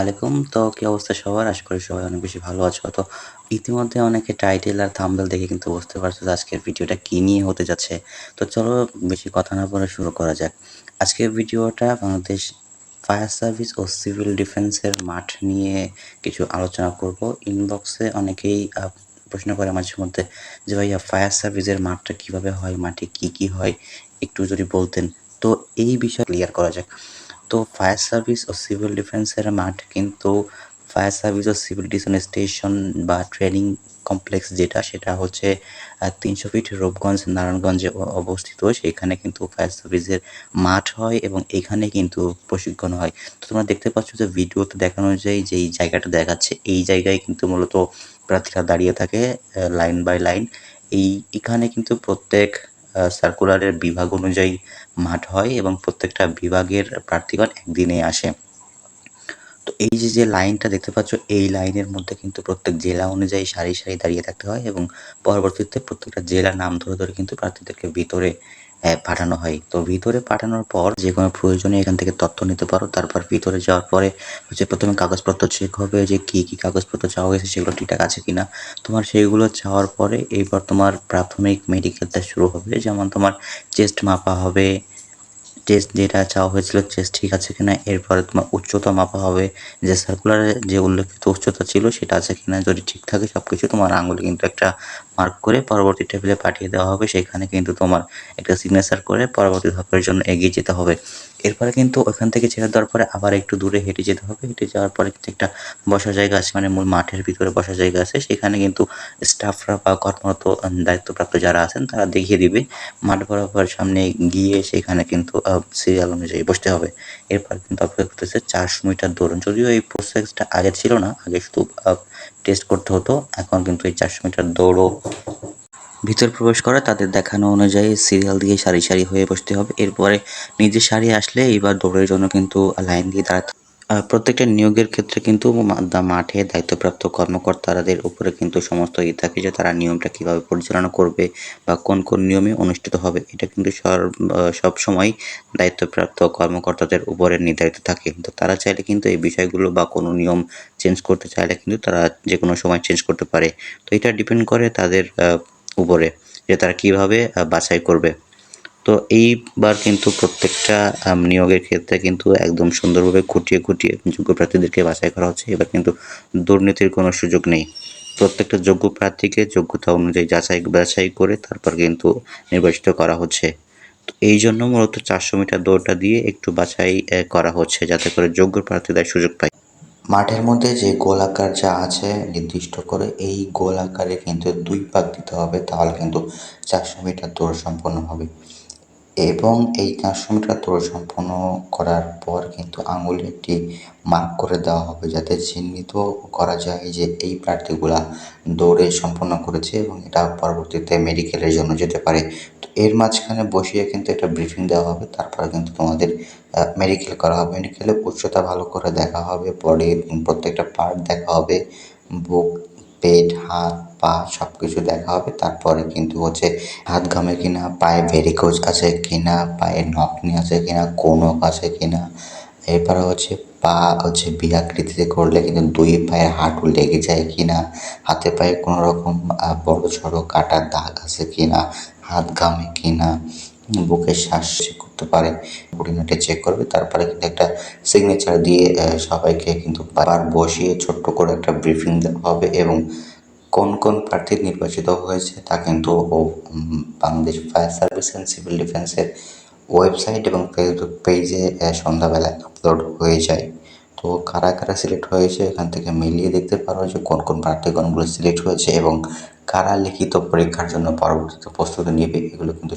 আলাইকুম। তো কি অবস্থা সবার? আশা করি সবাই অনেক বেশি ভালো আছো। তো ইতিমধ্যে অনেকে টাইটেল আর থাম্বনেল দেখে কিন্তু বুঝতে পারছ যে আজকের ভিডিওটা কী নিয়ে হতে যাচ্ছে। তো চলো বেশি কথা না বলে শুরু করা যাক। আজকের ভিডিওটা বাংলাদেশ ফায়ার সার্ভিস ও সিভিল ডিফেন্সের মাঠ নিয়ে কিছু আলোচনা করব। ইনবক্সে অনেকেই প্রশ্ন করে মাঝে মধ্যে যে, ভাইয়া ফায়ার সার্ভিসের মাঠটা কীভাবে হয়? মাঠে কি কি হয়? একটু যদি বলতেন। তো এই বিষয় ক্লিয়ার করা যাক। তো ফায়ার সার্ভিস ও সিভিল ডিফেন্সের মাঠ কিন্তু ফায়ার সার্ভিস ও সিভিল ডিফেন্স স্টেশন বা ট্রেনিং কমপ্লেক্স যেটা, সেটা হচ্ছে তিনশো ফিট রূপগঞ্জ, নারায়ণগঞ্জে অবস্থিত। সেখানে কিন্তু ফায়ার সার্ভিসের মাঠ হয় এবং এখানে কিন্তু প্রশিক্ষণ হয়। তো তোমরা দেখতে পাচ্ছ যে ভিডিওতে দেখানো অনুযায়ী যে এই জায়গাটা দেখাচ্ছে। এই জায়গায় কিন্তু মূলত প্রার্থীরা দাঁড়িয়ে থাকে লাইন বাই লাইন। এই, এখানে কিন্তু প্রত্যেক সার্কুলারের বিভাগ অনুযায়ী মাঠ হয় এবং প্রত্যেকটা বিভাগের প্রার্থীগণ একদিনে আসে। তো এই যে যে লাইনটা দেখতে পাচ্ছ, এই লাইনের মধ্যে কিন্তু প্রত্যেক জেলা অনুযায়ী সারি সারি দাঁড়িয়ে থাকতে হয় এবং পরবর্তীতে প্রত্যেকটা জেলার নাম ধরে ধরে কিন্তু প্রার্থীদেরকে ভিতরে পাঠানো হয়। তো ভিতরে পাঠানোর পর যে কোনো প্রয়োজনে এখান থেকে তথ্য নিতে পারো। তারপর ভিতরে যাওয়ার পরে হচ্ছে প্রথমে কাগজপত্র চেক হবে যে কি কি কাগজপত্র চাওয়া হয়েছে সেগুলো ঠিকঠাক আছে কিনা। তোমার সেইগুলো চাওয়ার পরে এরপর তোমার প্রাথমিক মেডিকেলটা শুরু হবে। যেমন তোমার চেস্ট মাপা হবে টেস্ট যেটা চাওয়া হয়েছিল চেস্ট ঠিক আছে কিনা, এরপরে তোমার উচ্চতা মাপা হবে, যে সার্কুলারে যে উল্লেখিত উচ্চতা ছিল সেটা আছে কিনা, যদি ঠিক থাকে সব কিছু তোমার আঙুলে কিন্তু একটা মার্ক করে পরবর্তী টেবিলে পাঠিয়ে দেওয়া হবে। সেখানে কিন্তু তোমার একটা সিগনেচার করে পরবর্তী ধাপের জন্য এগিয়ে যেতে হবে। এরপরে কিন্তু ওখান থেকে ছেড়ে দেওয়ার পরে আবার একটু দূরে হেঁটে যেতে হবে। হেঁটে যাওয়ার পরে কিন্তু একটা বসার জায়গা আছে মানে মূল মাঠের ভিতরে বসার জায়গা আছে। সেখানে কিন্তু স্টাফরা বা কর্মরত দায়িত্বপ্রাপ্ত যারা আছেন, তারা দেখিয়ে দিবে। মাঠ বরাবর সামনে গিয়ে সেখানে কিন্তু সিরিয়াল অনুযায়ী বসতে হবে। এরপর কিন্তু অপেক্ষা করতেছে চারশো মিটার দৌড় যদিও এই প্রসেসটা আগে ছিল না, আগে শুধু টেস্ট করতে হতো। এখন কিন্তু এই চারশো মিটার দৌড়ও ভিতর প্রবেশ করে। তাদের দেখানো অনুযায়ী সিরিয়াল দিয়ে সারি সারি হয়ে বসতে হবে। এরপরে নিজের সারি আসলে এবার দৌড়ের জন্য কিন্তু লাইন দিয়ে দাঁড়াতে প্রত্যেকটা নিয়োগের ক্ষেত্রে কিন্তু মাঠে দায়িত্বপ্রাপ্ত কর্মকর্তাদের উপরে কিন্তু সমস্ত ই থাকে যে তারা নিয়মটা কীভাবে পরিচালনা করবে বা কোন কোন নিয়মে অনুষ্ঠিত হবে। এটা কিন্তু সব সময় দায়িত্বপ্রাপ্ত কর্মকর্তাদের উপরে নির্ধারিত থাকে। তো তারা চাইলে কিন্তু এই বিষয়গুলো বা কোনো নিয়ম চেঞ্জ করতে চাইলে কিন্তু তারা যে কোনো সময় চেঞ্জ করতে পারে। তো এটা ডিপেন্ড করে তাদের উপরে যে তারা কীভাবে বাছাই করবে। তো এইবার কিন্তু প্রত্যেকটা নিয়োগের ক্ষেত্রে কিন্তু একদম সুন্দরভাবে খুঁটিয়ে খুঁটিয়ে যোগ্য প্রার্থীদেরকে বাছাই করা হচ্ছে। এবার কিন্তু দুর্নীতির কোনো সুযোগ নেই। প্রত্যেকটা যোগ্য প্রার্থীকে যোগ্যতা অনুযায়ী যাচাই, বাছাই করে তারপর কিন্তু নির্বাচিত করা হচ্ছে। তো এই জন্য মূলত চারশো মিটার দৌড়টা দিয়ে একটু বাছাই করা হচ্ছে যাতে করে যোগ্য প্রার্থীদের সুযোগ পায়। মাঠের মধ্যে যে গোলাকার যা আছে, নির্দিষ্ট করে এই গোল আকারে কিন্তু দুই পাক দিতে হবে। তাহলে কিন্তু চারশো মিটার দৌড় সম্পন্ন হবে। এবং এই মিটার দৌড় সম্পন্ন করার পর কিন্তু আঙুলে একটি মার্ক করে দেওয়া হবে যাতে চিহ্নিত করা যায় যে এই প্রার্থীগুলা দৌড়ে সম্পন্ন করেছে এবং এটা পরবর্তীতে মেডিকেলের জন্য যেতে পারে। তো এর মাঝখানে বসিয়ে কিন্তু একটা ব্রিফিং দেওয়া হবে, তারপরে কিন্তু তোমাদের মেডিকেল করা হবে। মেডিকেলে উচ্চতা ভালো করে দেখা হবে বডির প্রত্যেকটা পার্ট দেখা হবে বুক পেট, হাত, পা সব কিছু দেখা হবে। তারপরে কিন্তু হচ্ছে হাত ঘামে কিনা, পায়ে ভেরিকোজ আছে কিনা, পায়ে নকনি আছে কিনা, কোনক আছে কিনা। এরপরে হচ্ছে পা হচ্ছে বিয়াকৃতিতে করলে কিন্তু দুই পায়ের হাঁটু লেগে যায় কিনা, হাতে পায়ে কোনো রকম বড় সড়ো কাটার দাগ আছে কিনা, হাত ঘামে কিনা বুকে শ্বাস করতে পারে। খুঁটিনাটি চেক করবে, তারপরে কিন্তু একটা সিগনেচার দিয়ে সবাইকে কিন্তু বার বসিয়ে ছোট্ট করে একটা ব্রিফিং দেওয়া হবে এবং কোন কোন প্রার্থী নির্বাচিত হয়েছে তা কিন্তু Bangladesh fire service and civil ডিফেন্সের ওয়েবসাইট এবং ফেসবুক পেজে সন্ধ্যাবেলায় আপলোড হয়ে যায়। তো কারা কারা সিলেক্ট হয়েছে এখান থেকে মিলিয়ে দেখতে পারো যে কোন কোন প্রার্থীগণগুলো সিলেক্ট হয়েছে এবং কারা লিখিত পরীক্ষার জন্য পরবর্তীতে প্রস্তুতি নেবে, এগুলো কিন্তু